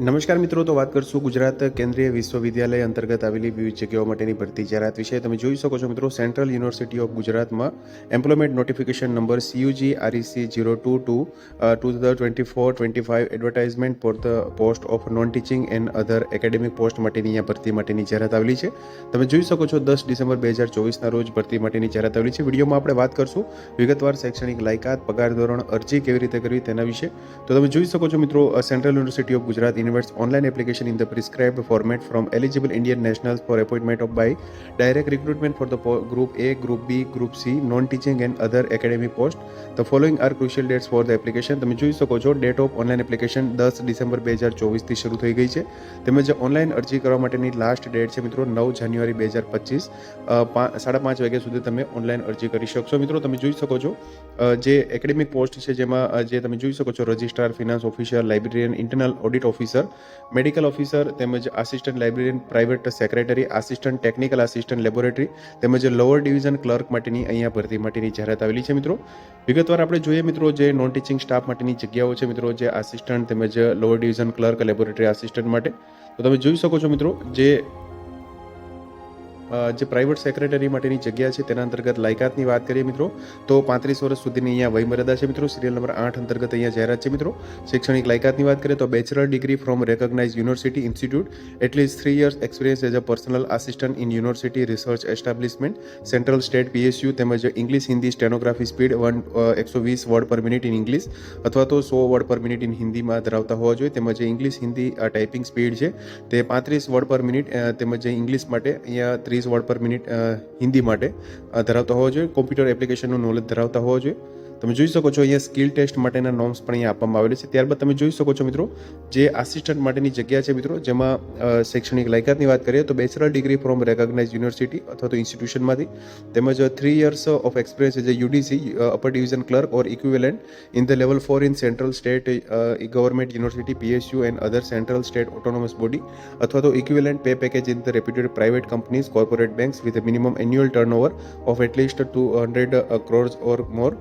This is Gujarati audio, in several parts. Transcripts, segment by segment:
નમસ્કાર મિત્રો, તો વાત કરશું ગુજરાત કેન્દ્રીય વિશ્વવિદ્યાલય અંતર્ગત આવેલી વિવિધ જગ્યાઓ માટેની ભરતી જાહેરાત વિશે. તમે જોઈ શકો છો મિત્રો સેન્ટ્રલ યુનિવર્સિટી ઓફ ગુજરાતમાં employment notification number CUG REC zero two two two thousand twenty four twenty five advertisement for the post of non teaching and other academic post માટેની અહીંયા ભરતી માટેની જાહેરાત આવેલી છે. તમે જોઈ શકો છો દસ ડિસેમ્બર બે હજાર ચોવીસના રોજ ભરતી માટેની જાહેરાત આવેલી છે. વિડીયોમાં આપણે વાત કરશું વિગતવાર શૈક્ષણિક લાયકાત, પગાર ધોરણ, અરજી કેવી રીતે કરવી તેના વિશે. તો તમે જોઈ શકો છો મિત્રો central university of Gujarat invest online application in the prescribed format from eligible Indian nationals for appointment of by direct recruitment for the po- group A, group B, group C, non-teaching and other academic post. The following are crucial dates for the application. તમે જોઈ શકો છો ડેટ ઓફ ઓનલાઈન એપ્લિકેશન દસ ડિસેમ્બર બે હજાર ચોવીસથી શરૂ થઈ ગઈ છે તેમજ ઓનલાઈન અરજી કરવા માટેની લાસ્ટ ડેટ છે મિત્રો નવ જાન્યુઆરી બે હજાર પચીસ સાડા પાંચ વાગ્યા સુધી તમે ઓનલાઈન અરજી કરી શકશો મિત્રો તમે જોઈ શકો છો જે એકેડેમિક પોસ્ટ છે જેમાં જે તમે જોઈ શકો છો registrar finance officer librarian internal audit officer medical officer તેમજ assistant librarian private secretary assistant technical assistant laboratory તેમજ લોઅર ડિવિઝન ક્લર્ક માટેની અહીંયા ભરતી માટેની જાહેરાત આવેલી છે મિત્રો. વિગતવાર આપણે જોઈએ મિત્રો જે નોન ટીચિંગ સ્ટાફ માટેની જગ્યાઓ છે મિત્રો, જે આસિસ્ટન્ટ તેમજ lower division clerk laboratory assistant માટે. તો તમે જોઈ શકો છો મિત્રો જે જે પ્રાઇવેટ સેક્રેટરી માટેની જગ્યા છે, તેના અંતર્ગત લાયકાતની વાત કરીએ મિત્રો, તો પાંત્રીસ વર્ષ સુધીની અહીંયા વયમર્યાદા છે મિત્રો. સિરિયલ નંબર આઠ અંતર્ગત અહીંયા જાહેરાત છે મિત્રો. શૈક્ષણિક લાયકાતની વાત કરીએ તો bachelor degree from recognise university institute at least three years experience as a personal assistant in university research establishment central state PSU તેમજ English Hindi stenography speed one એકસો વીસ word per minute in English અથવા તો સો વર્ડ પર મિનિટ ઇન હિન્દીમાં ધરાવતા હોવા જોઈએ. તેમજ ઇંગ્લિશ હિન્દી ટાઈપિંગ સ્પીડ છે, તે પાંત્રીસ વર્ડ પર મિનિટ તેમજ ઇંગ્લિશ માટે અહીંયા ત્રીસ વર્ડ પર મિનિટ હિન્દી માટે ધરાવતા હોવા જોઈએ. કોમ્પ્યુટર એપ્લિકેશનનું નોલેજ ધરાવતા હોવા જોઈએ. તમે જોઈ શકો છો અહીંયા સ્કિલ ટેસ્ટ માટેના નોર્મ્સ પણ અહીંયા આપવામાં આવેલી છે. ત્યારબાદ તમે જોઈ શકો છો મિત્રો, જે આસિસ્ટન્ટ માટેની જગ્યા છે મિત્રો, જેમાં શૈક્ષણિક લાયકાતની વાત કરીએ તો bachelor degree from recognise university અથવા તો ઇન્સ્ટિટ્યુશનમાંથી તેમજ થ્રી યર્સ ઓફ એક્સપિરિયન્સ જે UDC upper division clerk or equivalent in the level four in central state government university PSU and other central state autonomous body અથવા તો equivalent pay package in the reputed private companies corporate banks with minimum annual turnover of at least two hundred crores or more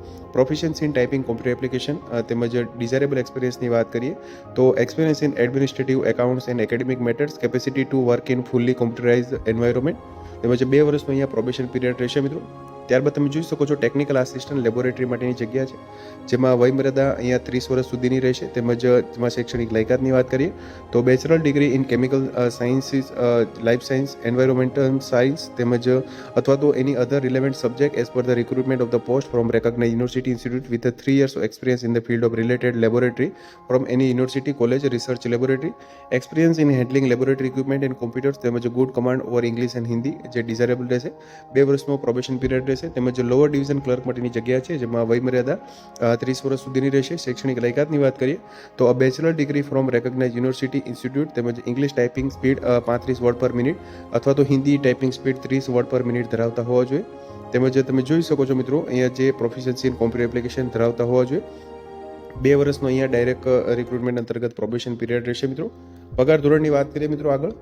proficiency in typing computer application તેમજ ડિઝાયરેબલ એક્સપિરિયન્સની વાત કરીએ, તો experience in administrative accounts and academic matters capacity to work in fully computerise environment તેમજ બે વર્ષનું અહીંયા પ્રોબેશન પીરિયડ રહેશે મિત્રો. ત્યારબાદ તમે જોઈ શકો છો ટેકનિકલ આસિસ્ટન્ટ લેબોરેટરી માટેની જગ્યા છે, જેમાં વયમર્યાદા અહીંયા ત્રીસ વર્ષ સુધીની રહેશે, તેમજ જેમાં શૈક્ષણિક લાયકાતની વાત કરીએ, તો bachelor degree in chemical sciences life science environmental science તેમજ અથવા તો any other relevant subject as per the recruitment of the post from recognise university institute with three years experience in the field of related laboratory from any university college research laboratory experience in handling laboratory equipment and computers તેમજ good command over English and Hindi જે ડિઝાયરેબલ રહેશે. બે વર્ષનો પ્રોબેશન પીરિયડ રહેશે. તેમજ લોઅર ડિવિઝન ક્લર્ક માટેની જગ્યા છે, જેમાં વયમર્યાદા ત્રીસ વર્ષ સુધીની રહેશે. શૈક્ષણિક લાયકાતની વાત કરીએ, તો bachelor degree from recognise university institute તેમજ ઇંગ્લિશ ટાઈપિંગ સ્પીડ પાંત્રીસ વર્ડ પર મિનિટ અથવા તો હિન્દી ટાઈપિંગ સ્પીડ ત્રીસ વર્ડ પર મિનિટ ધરાવતા હોવા જોઈએ. તેમજ તમે જોઈ શકો છો મિત્રો, અહીંયા જે પ્રોફિશન્સી ઇન કોમ્પ્યુટર એપ્લિકેશન ધરાવતા હોવા જોઈએ. બે વર્ષનો અહીંયા ડાયરેક્ટ રિક્રુટમેન્ટ અંતર્ગત પ્રોબેશન પીરિયડ રહેશે મિત્રો. પગાર ધોરણની વાત કરીએ મિત્રો આગળ.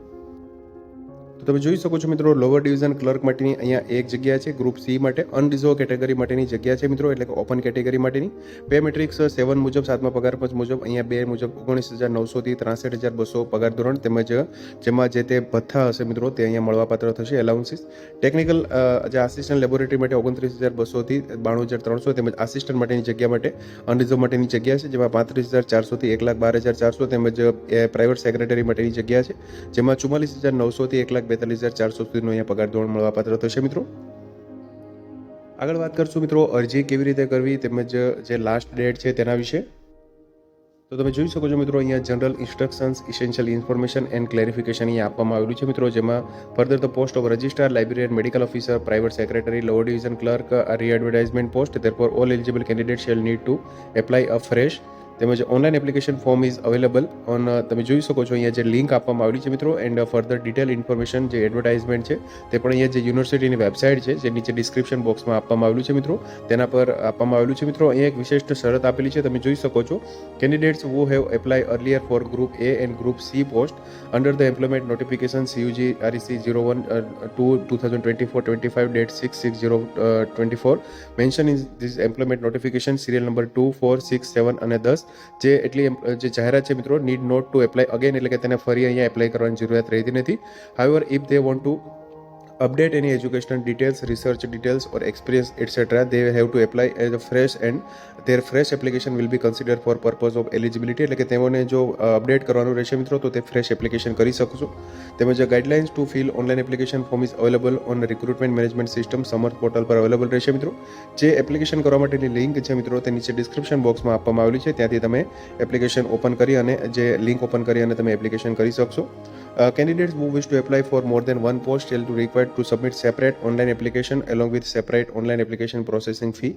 તમે જોઈ શકો છો મિત્રો લોઅર ડિવિઝન ક્લર્ક માટેની અહીંયા એક જગ્યા છે ગ્રુપ સી માટે અનરિઝર્વ કેટેગરી માટેની જગ્યા છે મિત્રો, એટલે કે ઓપન કેટેગરી માટેની. પે મેટ્રિક્સ સેવન મુજબ, સાતમા પગાર, પંચ મુજબ, અહીંયા બે મુજબ ઓગણીસ હજાર નવસોથી ત્રાસઠ હજાર બસો પગાર ધોરણ તેમજ જેમાં જે તે ભથ્થા હશે મિત્રો, તે અહીંયા મળવાપાત્ર થશે એલાઉન્સીસ ટેકનિકલ જે આસિસ્ટન્ટ લેબોરેટરી માટે ઓગણત્રીસ હજાર બસોથી બાણું હજાર ત્રણસો તેમજ આસિસ્ટન્ટ માટેની જગ્યા માટે અનરિઝર્વ માટેની જગ્યા છે, જેમાં પાંત્રીસ હજાર ચારસોથી એક લાખ બાર હજાર ચારસો તેમજ પ્રાઇવેટ સેક્રેટરી માટેની જગ્યા છે, જેમાં ચુમ્માલીસ હજાર નવસોથી એક લાખ બેતાલીસ હજાર ચારસો સુધીનો અહીંયા પગાર ધોરણ મળવાપાત્ર થશે મિત્રો. આગળ વાત કરશું મિત્રો, અરજી કેવી રીતે કરવી તેમજ જે લાસ્ટ ડેટ છે તેના વિશે. તો તમે જોઈ શકો છો મિત્રો, અહીંયા general instructions essential information and clarification અહીંયા આપવામાં આવેલું છે મિત્રો, જેમાં further the post of registrar librarian medical officer private secretary lower division clerk re advertisement post therefore all eligible candidate shall need to apply a fresh તેમજ online application form is available on તમે જોઈ શકો છો અહીંયા જે લિંક આપવામાં આવેલી છે મિત્રો એન્ડ ફર્ધર ડિટેલ ઇન્ફોર્મેશન જે એડવર્ટાઇઝમેન્ટ છે તે પણ અહીંયા જે યુનિવર્સિટીની વેબસાઇટ છે જે નીચે ડિસ્ક્રિપ્શન બોક્સમાં આપવામાં આવેલું છે મિત્રો તેના પર આપવામાં આવેલું છે મિત્રો. અહીંયા એક વિશિષ્ટ શરત આપેલી છે તમે જોઈ શકો છો candidates who have applied earlier for group A and group C post under the employment notification CUG REC 01 uh, 2 2024-25 date 66024 mention in this employment notification serial number 2 4 6 7 અને 10 જે એટલી જે જાહેરાત છે મિત્રો need not to apply again એટલે કે તેને ફરી અહીંયા એપ્લાય કરવાની જરૂરિયાત રહેતી નથી. However if they want to update any educational details, research details, or experience etc they have to apply as a fresh and their fresh application will be considered for purpose of eligibility. એટલે કે તેઓને જો અપડેટ કરવાનું રહેશે મિત્રો, તો તે ફ્રેશ એપ્લિકેશન કરી શકશો તેમજ guidelines to fill online application form is available on recruitment management system Samarth portal પર અવેલેબલ રહેશે મિત્રો. જે એપ્લિકેશન કરવા માટેની લિંક છે મિત્રો, તે નીચે ડિસ્ક્રિપ્શન બોક્સમાં આપવામાં આવેલી છે. ત્યાંથી તમે એપ્લિકેશન ઓપન કરી અને જે લિંક ઓપન કરી અને તમે એપ્લિકેશન કરી શકશો. Uh, candidates who wish to apply for more than one post shall be required to submit separate online application along with application processing fee.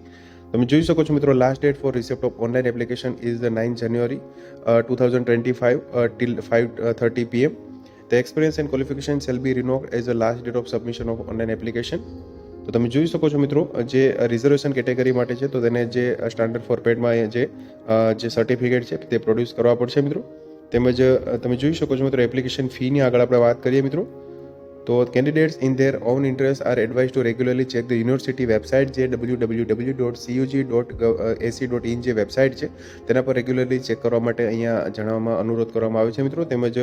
તમે જોઈ શકો છો મિત્રો last date for receipt of online application is the nine January two thousand twenty five till five thirty PM the experience and qualification shall be reckoned as a last date of submission of online application તો તમે જોઈ શકો છો મિત્રો જે રિઝર્વેશન કેટેગરી માટે છે તો તેને જે સ્ટાન્ડર્ડ ફોરપેટમાં જે જે સર્ટિફિકેટ છે તે પ્રોડ્યુસ કરવા પડશે મિત્રો. તેમજ અ, તમે જોઈ શકો છો મિત્રો એપ્લિકેશન ફીની આગળ આપણે વાત કરીએ મિત્રો. તો candidates in their own interest are advise to regularly check the university website જે W W W dot CUG dot AC dot in જે વેબસાઇટ છે તેના પર રેગ્યુલરલી ચેક કરવા માટે અહીંયા જણાવવામાં અનુરોધ કરવામાં આવે છે મિત્રો. તેમજ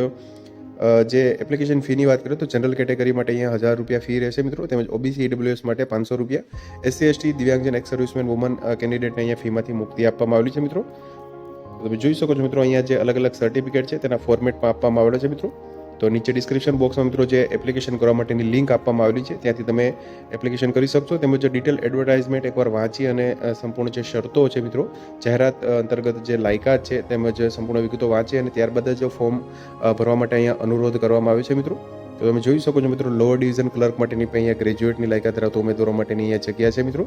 અ, જે એપ્લિકેશન ફીની વાત કરીએ તો જનરલ કેટેગરી માટે અહીંયા હજાર રૂપિયા ફી રહેશે મિત્રો. તેમજ ઓબીસી ઈડબ્લ્યુએસ માટે પાંચસો રૂપિયા. એસસી એસટી દિવ્યાંગજન એક્સ સર્વિસમેન વુમન કેન્ડિડેટને અહીંયા ફીમાંથી મુક્તિ આપવામાં આવેલી છે મિત્રો. તો તમે જોઈ શકો છો મિત્રો, અહીંયા જે અલગ અલગ સર્ટિફિકેટ છે, તેના ફોર્મેટમાં આપવામાં આવેલો છે મિત્રો. તો નીચે ડિસ્ક્રિપ્શન બોક્સમાં મિત્રો જે એપ્લિકેશન કરવા માટેની લિંક આપવામાં આવેલી છે, ત્યાંથી તમે એપ્લિકેશન કરી શકશો. તેમજ ડિટેલ એડવર્ટાઇઝમેન્ટ એકવાર વાંચી અને સંપૂર્ણ જે શરતો છે મિત્રો, જાહેરાત અંતર્ગત જે લાયકાત છે, તેમજ સંપૂર્ણ વિગતો વાંચી અને ત્યારબાદ જ ફોર્મ ભરવા માટે અહીંયા અનુરોધ કરવામાં આવ્યો છે મિત્રો. તો તમે જોઈ શકો છો મિત્રો લોઅર ડિવિઝન ક્લર્ક માટેની અહીંયા ગ્રેજ્યુએટની લાયકાત ધરાવતા ઉમેદવારો માટેની અહીંયા જગ્યા છે મિત્રો.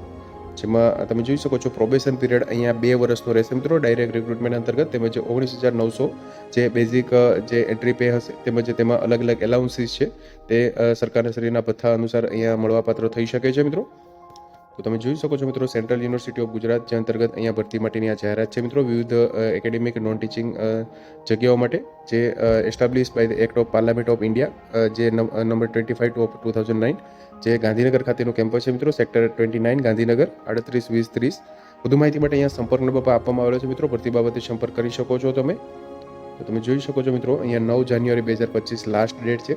જેમાં તમે જોઈ શકો છો પ્રોબેશન પીરિયડ અહીંયા બે વર્ષનો રહેશે મિત્રો. ડાયરેક્ટ રિક્રુટમેન્ટ અંતર્ગત તેમજ ઓગણીસ હજાર નવસો જે બેઝિક જે એન્ટ્રી પે હશે તેમજ તેમાં અલગ અલગ એલાઉન્સીસ છે તે સરકારના શરીરના ભથ્થા અનુસાર અહીંયા મળવાપાત્ર થઈ શકે છે મિત્રો. તો તમે જોઈ શકો છો મિત્રો સેન્ટ્રલ યુનિવર્સિટી ઓફ ગુજરાત જે અંતર્ગત અહીંયા ભરતી માટેની આ જાહેરાત છે મિત્રો, વિવિધ એકેડેમિક નોન ટીચિંગ જગ્યાઓ માટે, જે establish by the act of parliament of India જે number twenty five of two thousand nine જે ગાંધીનગર ખાતેનું કેમ્પસ છે મિત્રો સેક્ટર ટ્વેન્ટી નાઇન ગાંધીનગર, આડત્રીસ, વીસ, ત્રીસ. વધુ માહિતી માટે અહીંયા સંપર્ક નંબર આપવામાં આવેલો છે મિત્રો, ભરતી બાબતે સંપર્ક કરી શકો છો તમે. તો તમે જોઈ શકો છો મિત્રો, અહીંયા નવ જાન્યુઆરી બે હજાર પચીસ લાસ્ટ ડેટ છે.